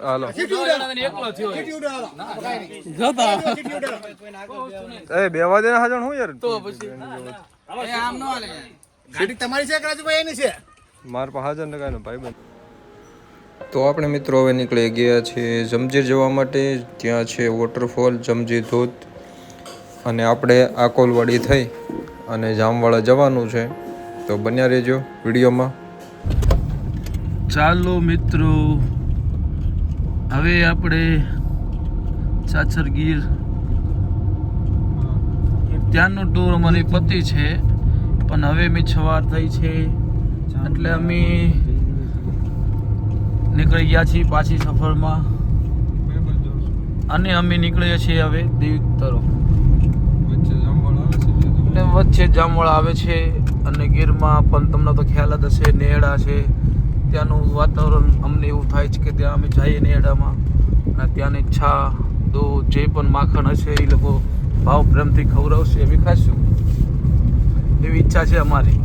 હાલો. એ બેવા દે હાજણ હું યાર? તો પછી. ગાડી તમારી છે રાજુભાઈ એની છે? માર પાસે હાજર ને કાંઈ ભાઈ બંધ. તો આપણે મિત્રો હવે નીકળી ગયા છીએ જમજીર જવા માટે. ત્યાં છે વોટરફોલ જમજીર ધોધ. અને આપણે આકોલવાડી થઈ અને જામવાળા જવાનું છે. તો બન્યા રહેજો વિડીયોમાં. ચાલો મિત્રો હવે આપણે ચાચર ગીર. ત્યાંનો ટૂર અમારી પતિ છે પણ હવે અમે સવાર થઈ છે. એટલે અમે નીકળી ગયા છીએ પાછી સફરમાં. અને અમે નીકળીએ છીએ હવે દીવ તરફ. વચ્ચે જામવાળા આવે છે અને ગીરમાં પણ તમને તો ખ્યાલ જ હશે નેહડા છે ત્યાંનું વાતાવરણ અમને એવું થાય છે કે ત્યાં અમે જઈએ નેહડામાં અને ત્યાંની છા દૂધ જે પણ માખણ હશે એ લોકો ભાવ પ્રેમથી ખવડાવશે એવી ખાશું. એવી ઈચ્છા છે અમારી.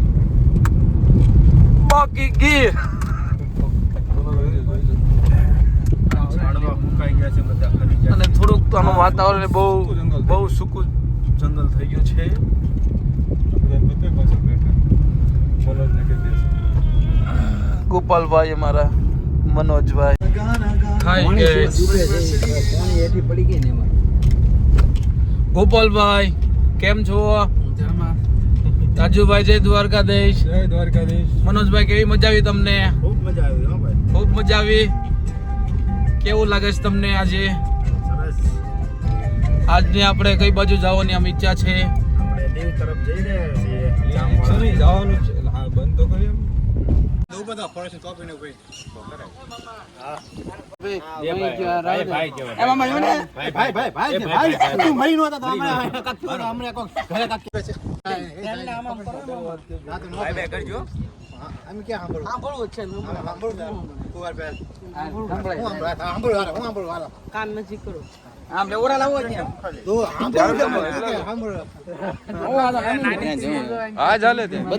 બાકી ગીર અને થોડુંક તો આનું વાતાવરણ બહુ બહુ સૂકું જંગલ થઈ ગયું છે. ગોપાલભાઈ અમારા મનોજભાઈ. ગોપાલભાઈ કેમ છો? રાજુભાઈ જય દ્વારકાધીશ. જય દ્વારકાધીશ. મનોજભાઈ કેવી મજા આવી તમને? ખૂબ મજા આવી ભાઈ. ખૂબ મજા આવી. કેવું લાગે છે તમને આજે? આજની આપણે કઈ બાજુ જવાની આમ ઈચ્છા છે? આપણે દીવ તરફ જઈ રહ્યા છીએ જવાનું છે. બધા તું મરી નો હતા તો હમણાં ના તો નો હા.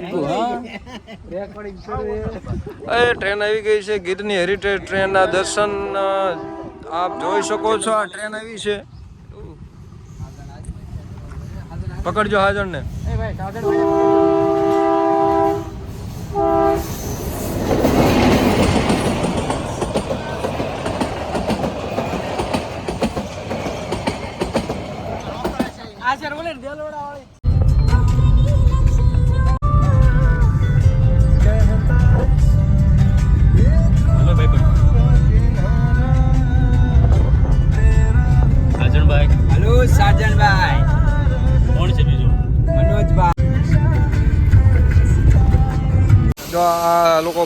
તો. હા. એ. ટ્રેન આવી ગઈ છે ગીરની હેરિટેજ ટ્રેનના દર્શન આપ જોઈ શકો છો આ ટ્રેન આવી છે. પકડજો હાજરને. હલો આ લોકો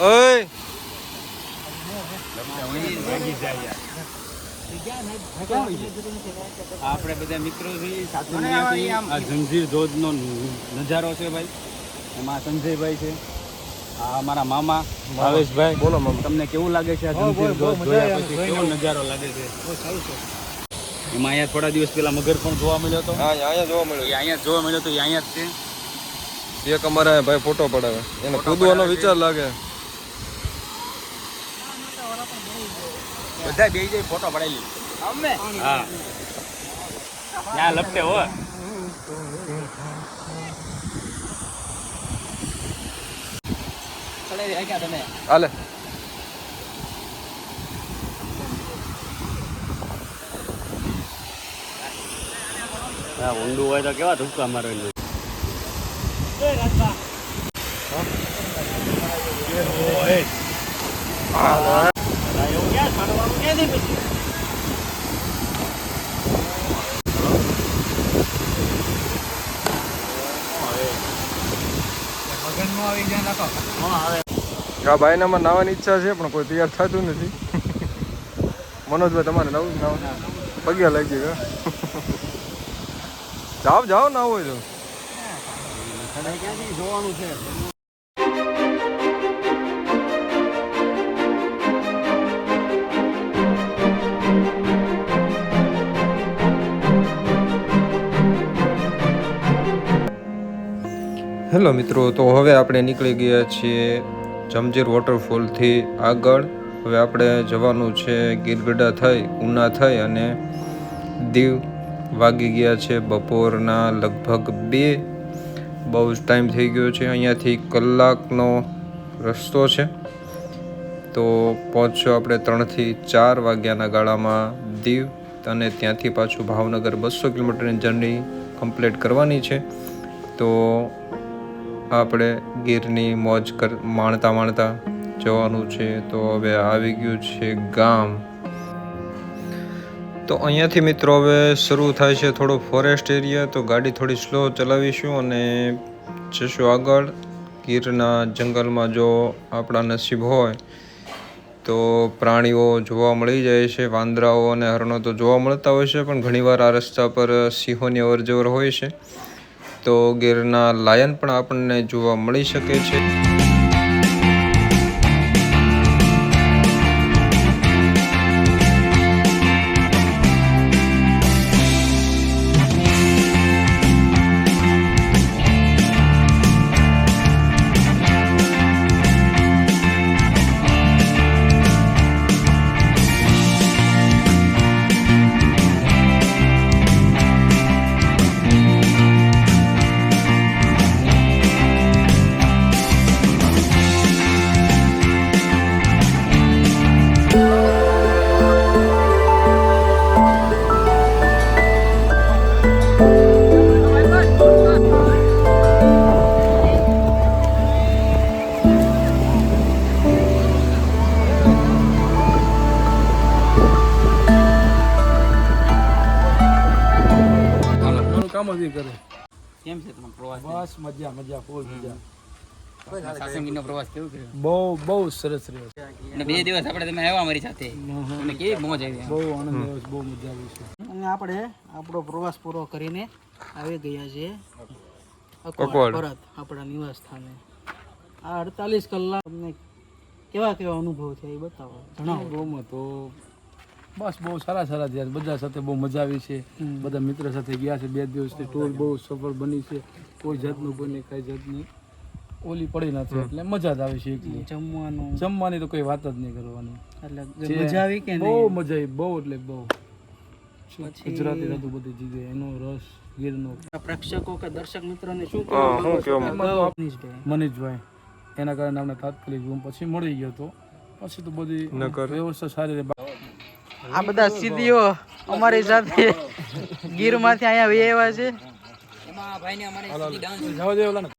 ઓય આપણે બધા મિત્રો છીએ સાથે આ જંજીર ધોધનો નજારો છે ભાઈ. એમાં સંજયભાઈ છે. આ અમારા મામા ભાવેશભાઈ. બોલો તમને કેવું લાગે છે આ જંજીર ધોધ જોયા પછી? કેવો નજારો લાગે છે? એમાં અહીંયા થોડા દિવસ પહેલા મગર પણ જોવા મળ્યો હતો. અહીંયા જોવા મળ્યો. અહીંયા જોવા મળ્યો હતો અહીંયા જ છે. એક અમારા ભાઈ ફોટો પડાવે. એને કૂદવાનો વિચાર લાગે. બધા બે જઈ ફોટો પડાવી હા. ના લપટે હો. હાલે. હા ઊંડું હોય તો કેવા ધુક્કા મારે આ ભાઈને અમારે નાવાની ઈચ્છા છે પણ કોઈ તૈયાર થતું નથી મનોજભાઈ તમારે નવું નાવું પગ્યા લાગી ગયા જાઓ જાઓ ના હોય તો જોવાનું છે હેલો મિત્રો, તો હવે આપણે નીકળી ગયા છીએ જમજીર વોટરફોલથી આગળ. હવે આપણે જવાનું છે ગીરગઢા થઈ, ઉના થઈ અને દીવ વાગી ગયા છે બપોરના લગભગ બે. બહુ જ ટાઈમ થઈ ગયો છે, અહીંયાથી કલાકનો રસ્તો છે. તો પહોંચશો આપણે ત્રણથી ચાર વાગ્યાના ગાળામાં દીવ અને ત્યાંથી પાછું ભાવનગર બસો કિલોમીટરની જર્ની કમ્પ્લીટ કરવાની છે. તો આપણે ગીરની મોજ કર, માણતા માણતા જવાનું છે તો હવે આવી ગયું છે ગામ. તો અહીંયાથી મિત્રો હવે શરૂ થાય છે થોડો ફોરેસ્ટ એરિયા તો ગાડી થોડી સ્લો ચલાવીશું અને જશું આગળ. ગીરના જંગલમાં જો આપણા નસીબ હોય, તો પ્રાણીઓ જોવા મળી જાય છે, વાંદરાઓ અને હરણો તો જોવા મળતા હોય છે, પણ ઘણીવાર આ રસ્તા પર સિંહોની અવરજવર હોય છે. તો ગીરના લાયન પણ આપણને જોવા મળી શકે છે. ઈ કરે. કેમ છે તમારો પ્રવાસ બસ મજા મજા ફૂલ મજા. સાસંગીનો પ્રવાસ કેવો કર્યો? બહુ બહુ સરસ રહ્યો. અને બે દિવસ આપણે તમે આવ્યા અમારી સાથે. અને કેવી મોજ આવી બહુ આનંદ આવ્યો બહુ મજા આવી છે. અને આપણે આપણો પ્રવાસ પૂરો કરીને આવી ગયા છે પરત આપણા નિવાસ સ્થાને. આ અડતાલીસ કલાક તમને કેવા કેવા અનુભવ છે એ બતાવો જણાવો. તો બસ બહુ સારા સારા થયા બધા સાથે બહુ મજા આવી છે. બધા મિત્ર સાથે ગયા છે. બે દિવસથી ટૂર બહુ સફળ બની છે. કોઈ જાતનું કોઈને કઈ જાતની ઓલી પડી નથી. એટલે મજા જ આવે છે એકલી. જમવાનું. જમવાની તો કોઈ વાત જ નહીં કરવાની. એટલે મજા આવી કે બહુ મજા આવી બહુ એટલે બહુ. ગુજરાતી હતું બધી જગ્યાએ એનો રસ ગીરનો. પ્રેક્ષકો કે દર્શક મિત્રોને શું શું કહેવા. મનીષભાઈ. એના કારણે અમને તાત્કાલિક રૂમ પછી મળી ગયો હતો પછી તો બધી વ્યવસ્થા સારી રીતે આ બધા સિદ્ધિઓ અમારી સાથે ગીરમાંથી અહીંયા વી આવ્યા છે.